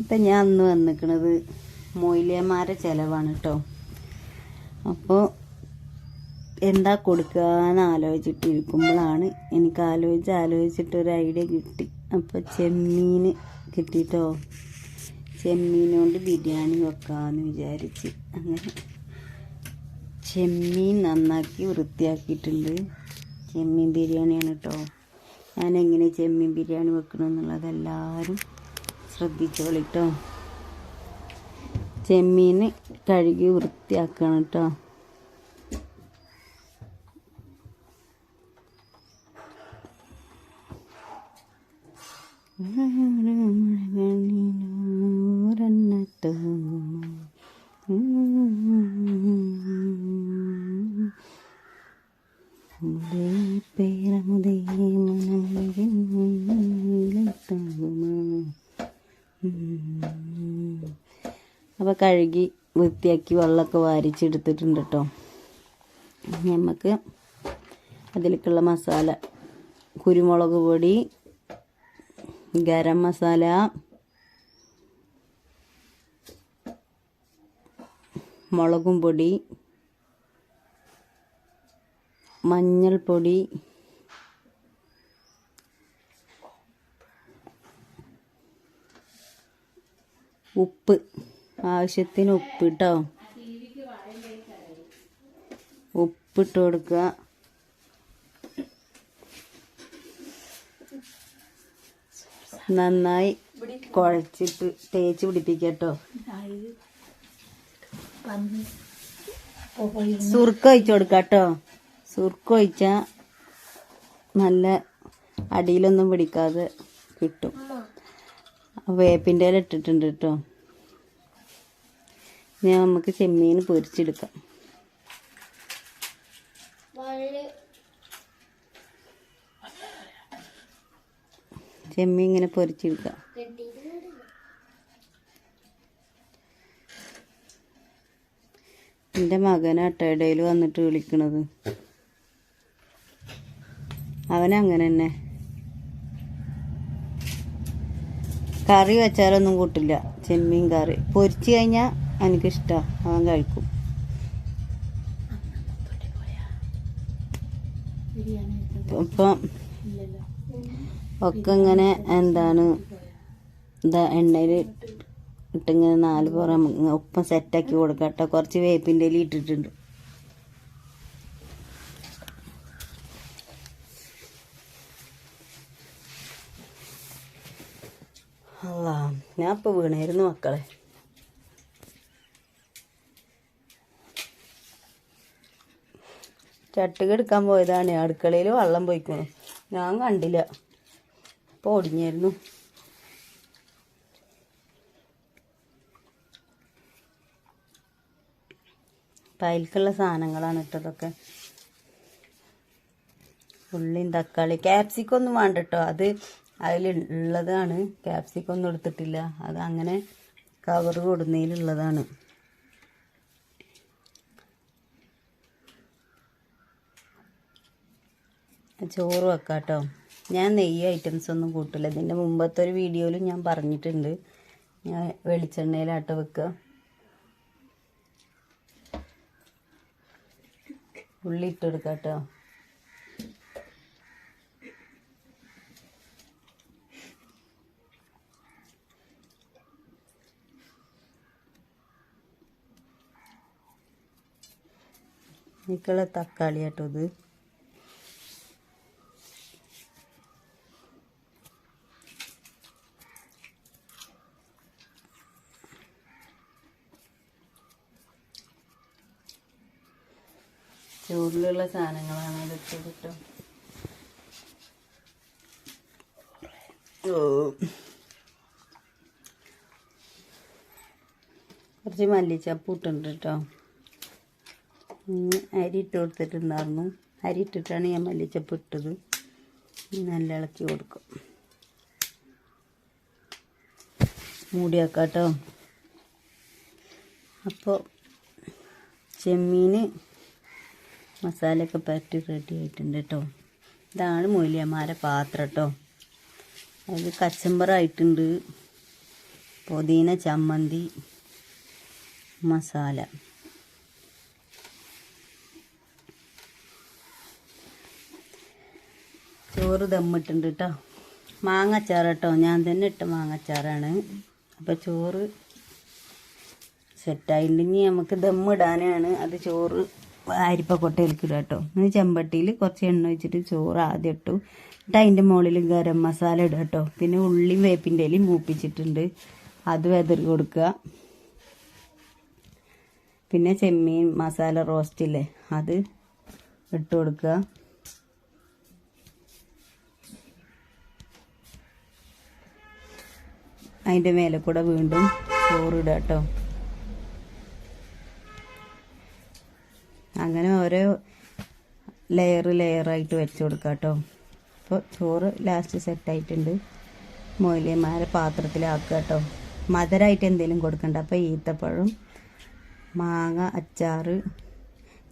ഇപ്പം ഞാൻ അന്ന് വന്നിക്കണത് മൊയിലിയന്മാരെ ചിലവാണ് കേട്ടോ അപ്പോൾ എന്താ കൊടുക്കാന്ന് ആലോചിച്ചിട്ടിരിക്കുമ്പോഴാണ് എനിക്ക് ആലോചിച്ച് ആലോചിച്ചിട്ട് ഒരു ഐഡിയ കിട്ടി. അപ്പോൾ ചെമ്മീൻ കിട്ടിട്ടോ? ചെമ്മീനുകൊണ്ട് ബിരിയാണി വെക്കാമെന്ന് വിചാരിച്ച്. അങ്ങനെ ചെമ്മീൻ നന്നാക്കി വൃത്തിയാക്കിയിട്ടുണ്ട്. ചെമ്മീൻ ബിരിയാണിയാണ് കേട്ടോ ഞാൻ എങ്ങനെ ചെമ്മീൻ ബിരിയാണി വെക്കണമെന്നുള്ളത് എല്ലാവരും ശ്രദ്ധിച്ചോളിട്ടോ. ചെമ്മീൻ കഴുകി വൃത്തിയാക്കണം കേട്ടോ അപ്പോൾ കഴുകി വൃത്തിയാക്കി വെള്ളമൊക്കെ വാരിച്ചെടുത്തിട്ടുണ്ട് കേട്ടോ. നമുക്ക് അതിലേക്കുള്ള മസാല കുരുമുളക് പൊടി ഗരം മസാല മുളകും പൊടി മഞ്ഞൾപ്പൊടി ഉപ്പ് ആവശ്യത്തിന് ഉപ്പ് കേട്ടോ ഉപ്പിട്ട് കൊടുക്കുക. നന്നായി കുഴച്ചിട്ട് തേച്ച് പിടിപ്പിക്കട്ടോ. സുർക്ക ഒഴിച്ചു കൊടുക്കാട്ടോ. സുർക്ക ഒഴിച്ചാൽ നല്ല അടിയിലൊന്നും പിടിക്കാതെ കിട്ടും. വേപ്പിന്റെ ഇല ഇട്ടിട്ടുണ്ട് കേട്ടോ. ഇനി നമുക്ക് ചെമ്മീൻ പൊരിച്ചെടുക്കാം. ചെമ്മീൻ ഇങ്ങനെ പൊരിച്ചെടുക്കാം. എന്റെ മകനാട്ടോ ഇടയിൽ വന്നിട്ട് വിളിക്കണത്. അവനങ്ങനെ തന്നെ. കറി വെച്ചാലൊന്നും കൂട്ടില്ല. ചെമ്മീൻ കറി. പൊരിച്ചു കഴിഞ്ഞാൽ എനിക്കിഷ്ടമാണ് അവൻ കഴിക്കും. ഇപ്പം ഒക്കെ ഇങ്ങനെ എന്താണ് ഇതാ എണ്ണയിൽ ഇട്ടിങ്ങനെ നാല് പുറം ഉപ്പം സെറ്റാക്കി കൊടുക്കട്ടെ. കേട്ടോ കുറച്ച് വേപ്പിന്റെ ഇട്ടിട്ടുണ്ട്. അല്ലാ ഞാൻ ഇപ്പോൾ വീണായിരുന്നു മക്കളെ. ചട്ടുക എടുക്കാൻ പോയതാണ്. അടുക്കളയിൽ വെള്ളം പോയിക്കണു. ഞാൻ കണ്ടില്ല. ഇപ്പോൾ ഒടിഞ്ഞായിരുന്നു. പയൽക്കുള്ള സാധനങ്ങളാണ് ഇട്ടതൊക്കെ. ഉള്ളിയും തക്കാളി ക്യാപ്സിക്കം ഒന്നും വേണ്ട കേട്ടോ. അത് അതിലുള്ളതാണ് ക്യാപ്സിക്കം ഒന്നും എടുത്തിട്ടില്ല. അത് അങ്ങനെ കവർ കൊടുന്നതിലുള്ളതാണ്. ചോറ് വെക്കാം കേട്ടോ ഞാൻ നെയ്യ് ഐറ്റംസ് ഒന്നും കൂട്ടില്ല ഇതിന്റെ മുമ്പത്തെ ഒരു വീഡിയോയിലും ഞാൻ പറഞ്ഞിട്ടുണ്ട്. ഞാൻ വെളിച്ചെണ്ണയിലാട്ട് വെക്കുക. ഉള്ളി ഇട്ട് കൊടുക്കാം കേട്ടോ എനിക്കുള്ള തക്കാളി കേട്ടോ ഇത്. ചൂടിലുള്ള സാധനങ്ങളാണ് ഇതൊക്കെ കേട്ടോ. കുറച്ച് മല്ലിച്ചപ്പ് ഇട്ടുണ്ട് കേട്ടോ. അരി ഇട്ട് കൊടുത്തിട്ടുണ്ടായിരുന്നു. അരി ഇട്ടിട്ടാണ് ഞാൻ മല്ലിച്ചപ്പ് ഇട്ടത്. നല്ല ഇളക്കി കൊടുക്കും. മൂടിയാക്കാട്ടോ. അപ്പോൾ ചെമ്മീൻ മസാലയൊക്കെ പറ്റി റെഡി ആയിട്ടുണ്ട് കേട്ടോ. ഇതാണ് മൂല്യമാരെ പാത്രം കേട്ടോ. അത് കച്ചമ്പറായിട്ടുണ്ട്. പുതിന ചമ്മന്തി മസാല. ചോറ് ദമ്മിട്ടുണ്ട് കേട്ടോ മാങ്ങച്ചാറ് കേട്ടോ ഞാൻ തന്നെ ഇട്ട മാങ്ങച്ചാറാണ്. അപ്പോൾ ചോറ് സെറ്റായിട്ടുണ്ടെങ്കിൽ നമുക്ക് ദമ്മിടാനാണ്. അത് ചോറ് അരിപ്പക്കൊട്ടയിലേക്ക് ഇടുക കേട്ടോ ഇന്ന് ചെമ്പട്ടിയിൽ കുറച്ച് എണ്ണ വെച്ചിട്ട് ചോറ് ആദ്യം ഇട്ടു. എന്നിട്ട് അതിന്റെ മുകളിൽ ഗരം മസാല ഇടുക കേട്ടോ പിന്നെ ഉള്ളി വേപ്പിന്റെ ഇലയും മൂപ്പിച്ചിട്ടുണ്ട്. അത് വെതറി കൊടുക്കുക. പിന്നെ ചെമ്മീൻ മസാല റോസ്റ്റില്ലേ അത് ഇട്ട് കൊടുക്കുക. അതിന്റെ മേലെ കൂടെ വീണ്ടും ചോറിടുക കേട്ടോ അങ്ങനെ ഓരോ ലെയർ ലെയറായിട്ട് വെച്ച് കൊടുക്കുക കേട്ടോ അപ്പോൾ ചോറ് ലാസ്റ്റ് സെറ്റായിട്ടുണ്ട് മൊയിലേമാരെ പാത്രത്തിലാക്കുക കേട്ടോ മധുരമായിട്ട് എന്തെങ്കിലും കൊടുക്കണ്ട. അപ്പോൾ ഈത്തപ്പഴം മാങ്ങ അച്ചാറ്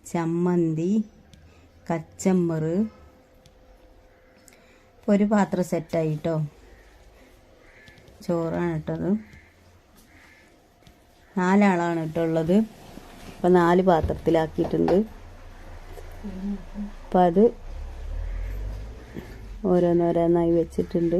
ചമ്മന്തി കച്ചമ്പറ് ഒരു പാത്രം സെറ്റായി കേട്ടോ ചോറാണ് ഇട്ടത്. നാലാളാണ് ഇട്ടുള്ളത്. അപ്പം നാല് പാത്രത്തിലാക്കിയിട്ടുണ്ട്. അപ്പം അത് ഓരോന്നോരോന്നായി വെച്ചിട്ടുണ്ട്.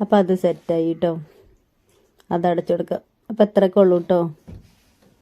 അപ്പം അത് സെറ്റായി കേട്ടോ അത് അടച്ചു കൊടുക്കാം അപ്പം എത്രയൊക്കെ ഉള്ളൂ കേട്ടോ